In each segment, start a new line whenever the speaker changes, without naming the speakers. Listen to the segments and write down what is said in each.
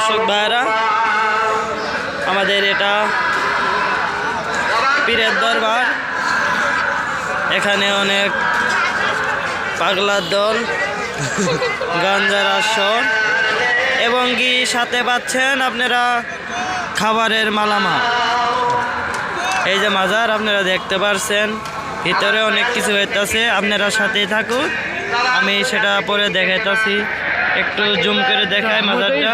দর্শক ভাইরা আমাদের এটা পীরের দরবার। এখানে অনেক পাগলার দল, গাঞ্জার আসর, এবং কি সাথে পাচ্ছেন আপনারা খাবারের মালামাল। এই যে মাজার, আপনারা দেখতে পারছেন, ভিতরে অনেক কিছু হইতাছে, আপনারা সাথেই থাকুন, আমি সেটা পরে দেখাইতাছি। একটু জুম করে দেখায় মাজারটা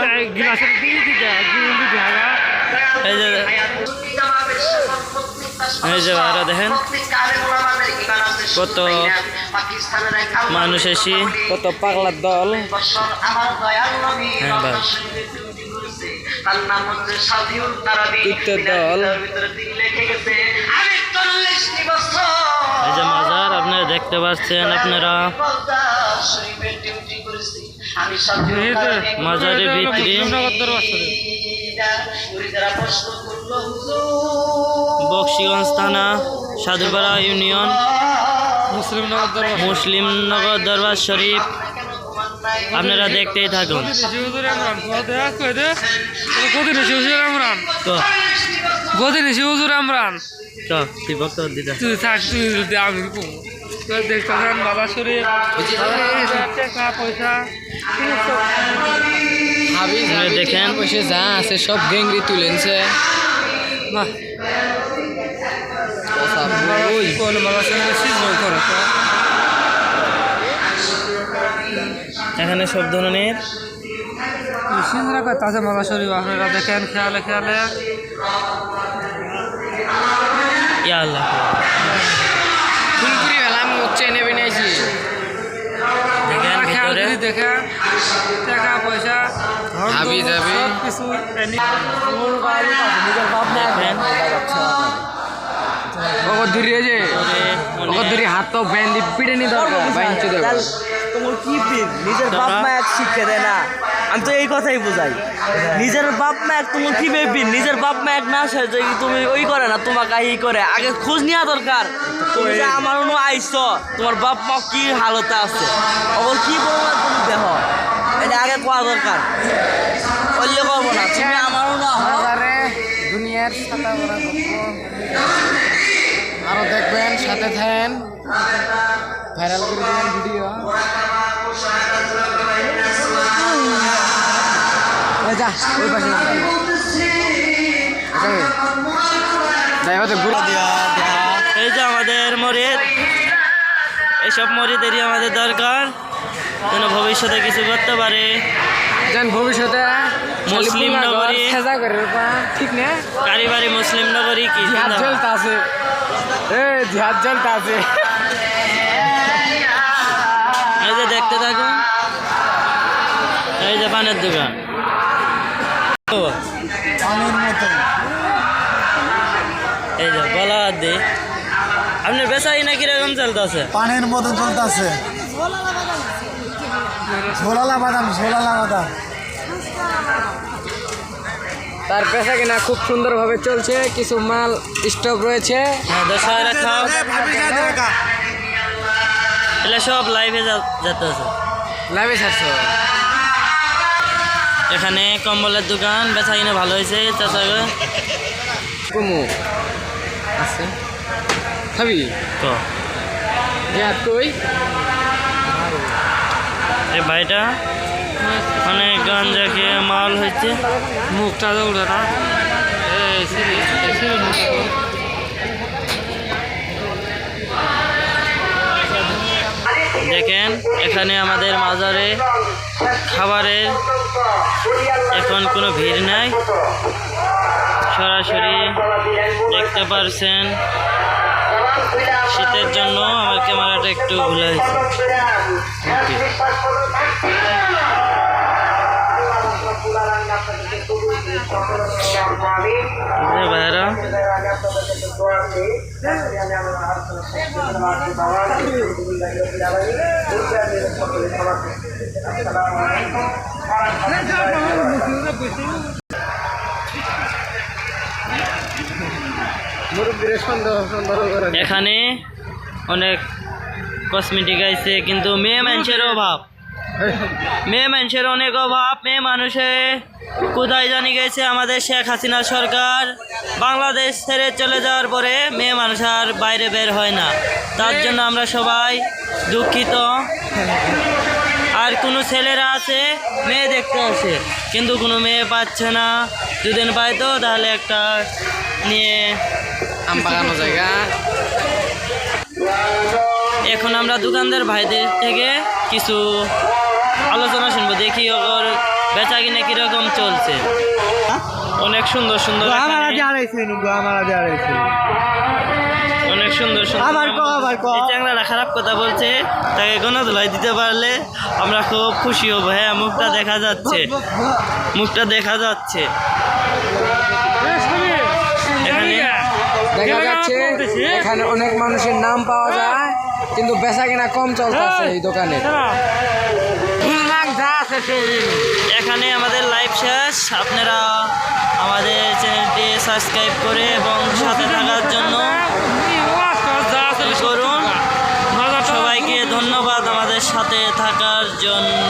এই যে এই যে ভাইরা দেখেন কত মানুষ এসি কত পাগলার দল। হ্যাঁ ভাই।
তার নাম হচ্ছে সাদিউল তারাবি
দল।
ভিতরে দিন লিখে গেছে আমি চল্লিশটি বছর
এই যে মাজার আপনারা দেখতে পাচ্ছেন আপনারা।
হুজুর
বক্সিগঞ্জ থানা সাধুপাড়া ইউনিয়ন
মুসলিমনগর দরবার
মুসলিম নগর দরবার শরীফ আপনারা দেখতেই থাকুন। তুই
তুই থাক তুই যদি আমি কম বাবা টাকা পয়সা।
দেখেন
বসে যা আছে সব গেঙ্গি তুলেনছে
এখানে সব ধরনের
তাজা বাবা শরীর আপনারা দেখেন খেয়ালে খেয়ালে।
ইয়া আল্লাহ।
করে দেখেন টাকা পয়সা এনি
হাবি যাবি।
সব কিছু এনে
দেখেন
ওগো ধরিয়ে যে
ভিতরে
ধরি হাত তো নি দরকার বাইঞ্চু
তোমার কি নিজের বাপ মা এক শিক্ষা দেয় না। আমি তো এই কথাই বুঝাই। নিজের বাপ মা এক তোমার কি নিজের বাপ মা এক না সে যে তুমি ওই করে না? তোমাকে এই করে। আগে খোঁজ নেওয়া দরকার। তুমি যে আমার অনু আইস তোমার বাপ মা কি হালতে আছে? ওর কি বলব তুমি দেহ? এটা আগে কোয়া দরকার? করব না। তুমি আমার অনু
দুনিয়ার আরও দেখবেন সাথে থাকেন। ভাইরাল করে দিবেন ভিডিও
এই যে আমাদের মরিদ। মরিদেরই আমাদের দরকার। যেন ভবিষ্যতে কিছু করতে পারে।
যেন ভবিষ্যতে
মুসলিম নগরী।
ঠিক না?
কারিবারি মুসলিম নগরী কি
আছে এ জিহাদ জলতা আছে।
এই যে দেখতে থাকুন। এই যে পানের দোকান। এই যে বলা দে আপনি বেচাই না কীরকম চলতেছে?
পানের মতন চলতেছে। ঝোলালা বাদাম ঝোলালা বাদাম।
তার পেশা কিনা খুব সুন্দরভাবে চলছে কিছু মাল স্টক রয়েছে।
হ্যাঁ এগুলো সব লাইভে যেতে আছে
ছাড়ছো
এখানে কম্বলের দোকান বেচা কিনা ভালো হয়েছে চাচা
কুমু আছে। খাবি
তো
কই?
ভাইটা? মানে গাঞ্জা খেয়ে মাল হয়েছে
মুখটা দৌড়ে না।
দেখেন, এখানে আমাদের মাজারে খাবারের এখন কোনো ভিড় নাই। সরাসরি দেখতে পারছেন। শীতের জন্য আমার ক্যামেরাটা একটু ভুলে হয়েছে ভাইরা
সন্দেহ করে
এখানে অনেক কসমেটিক আছে, কিন্তু মেয়ে মানুষের অভাব। মেয়ে মানুষের অনেক অভাব। মেয়ে মানুষে কোথায় জানি গেছে আমাদের শেখ হাসিনা সরকার। বাংলাদেশ ছেড়ে চলে যাওয়ার পরে মেয়ে মানুষ আর বাইরে বের হয় না। তার জন্য আমরা সবাই দুঃখিত। আর কোনো ছেলেরা আছে, মেয়ে দেখতে আসে। কিন্তু কোনো মেয়ে পাচ্ছে না। দুদিন পাইতো তাহলে একটা নিয়ে
আম বাগানো জায়গা।
এখন আমরা দোকানদার ভাইদের থেকে কিছু আলোচনা শুনব দেখি ওর বেচা কিনে কীরকম চলছে। অনেক সুন্দর সুন্দর অনেক সুন্দর সুন্দর। খারাপ কথা বলছে তাকে কোনো ধুলাই দিতে পারলে আমরা খুব খুশি হব। হ্যাঁ মুখটা দেখা যাচ্ছে। মুখটা দেখা যাচ্ছে এখানে
দেখা যাচ্ছে এখানে অনেক মানুষের নাম পাওয়া যায় কিন্তু বেচা কিনা কম চলতেছে এই দোকানে।
এখানে আমাদের লাইভ শেষ। আপনারা আমাদের চ্যানেলটি সাবস্ক্রাইব করে এবং সাথে থাকার জন্য করুন। সবাইকে ধন্যবাদ আমাদের সাথে থাকার জন্য।